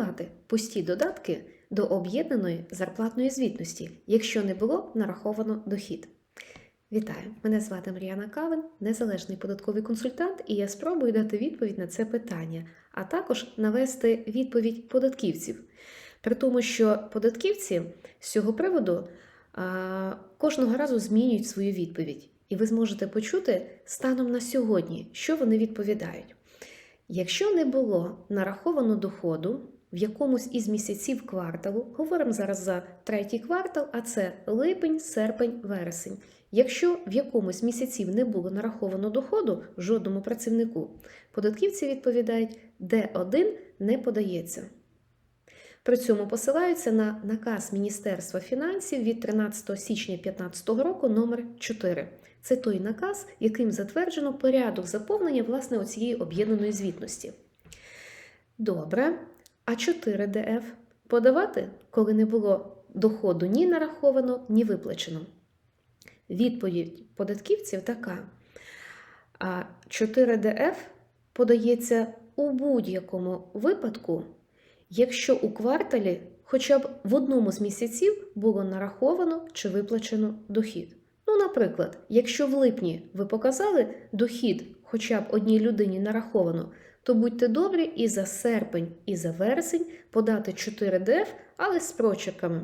подавати пусті додатки до об'єднаної зарплатної звітності, якщо не було нараховано дохід? Вітаю! Мене звати Мар'яна Кавин, незалежний податковий консультант, і я спробую дати відповідь на це питання, а також навести відповідь податківців. При тому, що податківці з цього приводу а, кожного разу змінюють свою відповідь, і ви зможете почути станом на сьогодні, що вони відповідають. Якщо не було нараховано доходу в якомусь із місяців кварталу, говоримо зараз за третій квартал, а це липень, серпень, вересень. Якщо в якомусь місяців не було нараховано доходу жодному працівнику, податківці відповідають, Д1 не подається. При цьому посилаються на наказ Міністерства фінансів від 13 січня 2015 року номер 4 Це той наказ, яким затверджено порядок заповнення власне оцієї об'єднаної звітності. Добре. А 4 ДФ подавати, коли не було доходу ні нараховано, ні виплачено. Відповідь податківців така: а 4 ДФ подається у будь-якому випадку, якщо у кварталі хоча б в одному з місяців було нараховано чи виплачено дохід. Ну, наприклад, якщо в липні ви показали дохід хоча б одній людині нараховано, то будьте добрі і за серпень, і за вересень подати 4 ДФ, але з прочерками.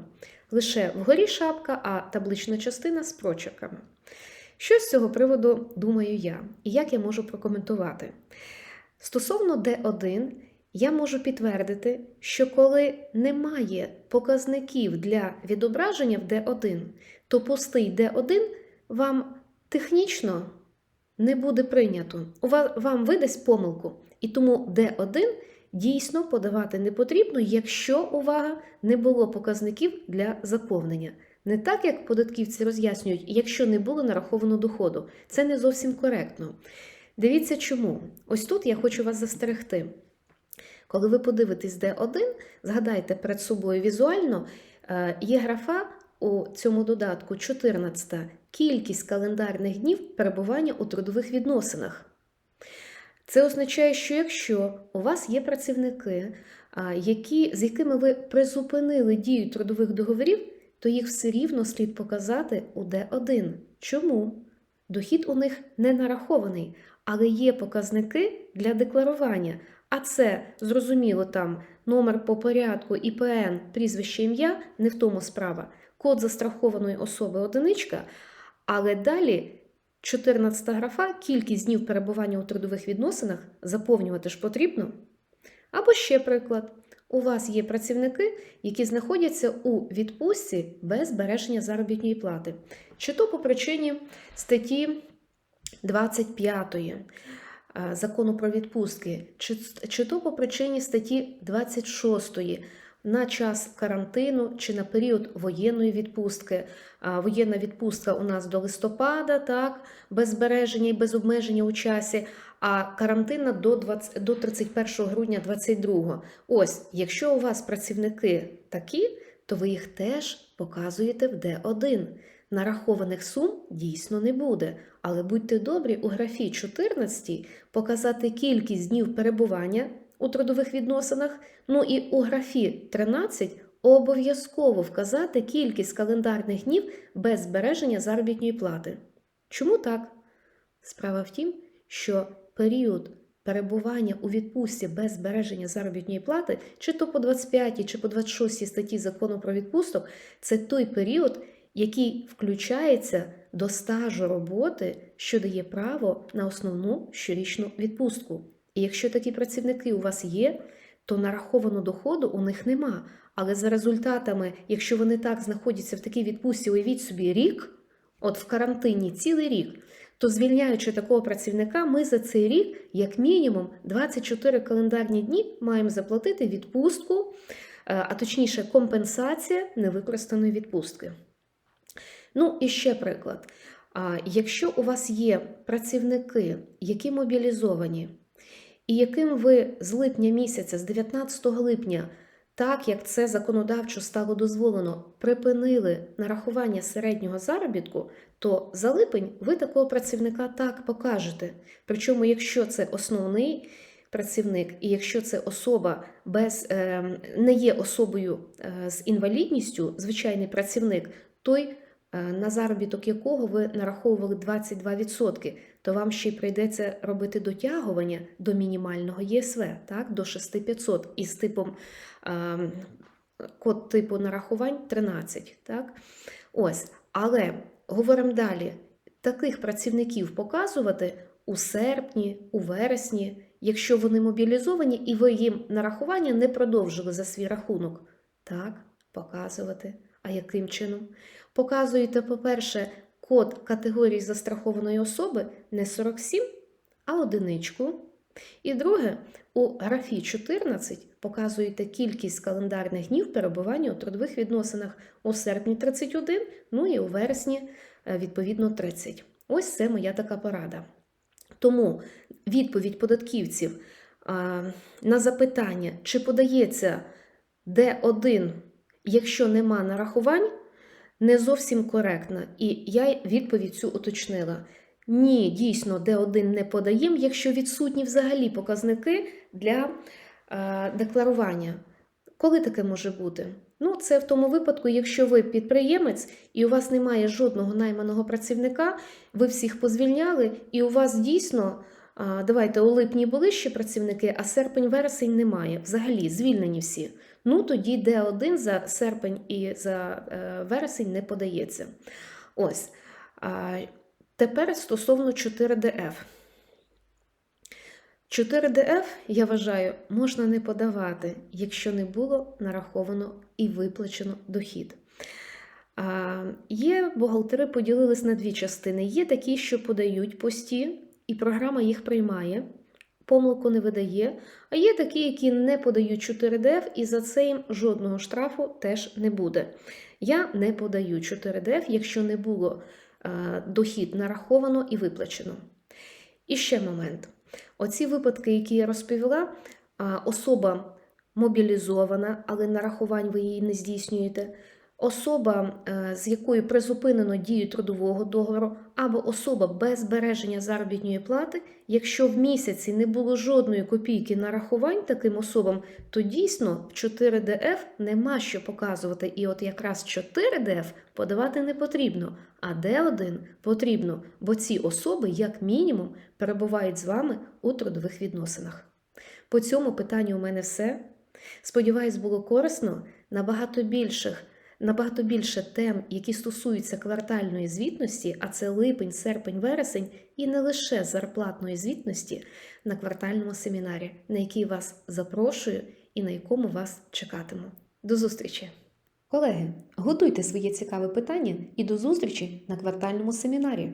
Лише вгорі шапка, а таблична частина з прочерками. Що з цього приводу думаю я, і як я можу прокоментувати? Стосовно Д1, я можу підтвердити, що коли немає показників для відображення в Д1, то пустий Д1 вам технічно не буде прийнято. Вам видасть помилку. І тому Д1 дійсно подавати не потрібно, якщо увага не було показників для заповнення. Не так, як податківці роз'яснюють, якщо не було нараховано доходу. Це не зовсім коректно. Дивіться чому. Ось тут я хочу вас застерегти. Коли ви подивитесь Д1, згадайте перед собою візуально, є графа у цьому додатку 14 кількість календарних днів перебування у трудових відносинах. Це означає, що якщо у вас є працівники, які, з якими ви призупинили дію трудових договорів, то їх все рівно слід показати у Д1. Чому? Дохід у них не нарахований, але є показники для декларування. А це, зрозуміло, там номер по порядку, ІПН, прізвище ім'я, не в тому справа, код застрахованої особи одиничка, але далі 14 графа, кількість днів перебування у трудових відносинах заповнювати ж потрібно. Або ще приклад. У вас є працівники, які знаходяться у відпустці без збереження заробітної плати, чи то по причині статті 25 закону про відпустки, чи, чи то по причині статті 26 на час карантину чи на період воєнної відпустки. Воєнна відпустка у нас до листопада, так, без збереження і без обмеження у часі, а карантинна до 20, до 31 грудня 2022. Ось, якщо у вас працівники такі, то ви їх теж показуєте в Д1. Нарахованих сум дійсно не буде, але будьте добрі у графі 14 показати кількість днів перебування у трудових відносинах. Ну і у графі 13 обов'язково вказати кількість календарних днів без збереження заробітної плати. Чому так? Справа в тім, що період перебування у відпустці без збереження заробітної плати, чи то по 25 чи по 26 статті закону про відпусток, це той період, який включається до стажу роботи, що дає право на основну щорічну відпустку. І якщо такі працівники у вас є, то нарахованого доходу у них нема. Але за результатами, якщо вони так знаходяться в такій відпустці, уявіть собі рік, от в карантині цілий рік, то звільняючи такого працівника, ми за цей рік, як мінімум, 24 календарні дні маємо заплатити відпустку, а точніше, компенсація невикористаної відпустки. Ну, і ще приклад. Якщо у вас є працівники, які мобілізовані, і яким ви з липня місяця, з 19 липня, так як це законодавчо стало дозволено, припинили нарахування середнього заробітку, то за липень ви такого працівника так покажете. Причому, якщо це основний працівник, і якщо це особа без е, не є особою е, з інвалідністю, звичайний працівник, той на заробіток якого ви нараховували 22%, то вам ще й прийдеться робити дотягування до мінімального ЄСВ, так, до 6500 із типом е, код типу нарахувань 13. Так? Ось, але говоримо далі. Таких працівників показувати у серпні, у вересні, якщо вони мобілізовані і ви їм нарахування не продовжили за свій рахунок. Так, показувати. А яким чином? Показуєте, по-перше, код категорії застрахованої особи не 47, а одиничку. І друге, у графі 14 показуєте кількість календарних днів перебування у трудових відносинах у серпні 31, ну і у вересні, е, відповідно, 30. Ось це моя така порада. Тому відповідь податківців на запитання, чи подається Д1, якщо нема нарахувань, не зовсім коректна. І я відповідь цю уточнила. Ні, дійсно, Д1 не подаємо, якщо відсутні взагалі показники для е, декларування. Коли таке може бути? Ну, це в тому випадку, якщо ви підприємець і у вас немає жодного найманого працівника, ви всіх позвільняли, і у вас дійсно, давайте, у липні були ще працівники, а серпень-вересень немає. Взагалі, звільнені всі. Ну, тоді Д1 за серпень і за е, вересень не подається. Ось. Тепер стосовно 4ДФ. 4ДФ, я вважаю, можна не подавати, якщо не було нараховано і виплачено дохід. Є бухгалтери поділились на дві частини. Є такі, що подають пості, і програма їх приймає, помилку не видає. А є такі, які не подають 4ДФ, і за це їм жодного штрафу теж не буде. Я не подаю 4ДФ, якщо не було а, дохід нараховано і виплачено. І ще момент. Оці випадки, які я розповіла, а, особа мобілізована, але нарахувань ви її не здійснюєте. Особа, е, з якою призупинено дію трудового договору, або особа без збереження заробітної плати, якщо в місяці не було жодної копійки нарахувань таким особам, то дійсно в 4ДФ нема що показувати. І от якраз 4ДФ подавати не потрібно, а Д1 потрібно, бо ці особи, як мінімум, перебувають з вами у трудових відносинах. По цьому питанню у мене все. Сподіваюсь, було корисно набагато більших. Набагато більше тем, які стосуються квартальної звітності, а це липень, серпень, вересень, і не лише зарплатної звітності на квартальному семінарі, на який вас запрошую і на якому вас чекатиму. До зустрічі! Колеги, готуйте своє цікаве питання і до зустрічі на квартальному семінарі.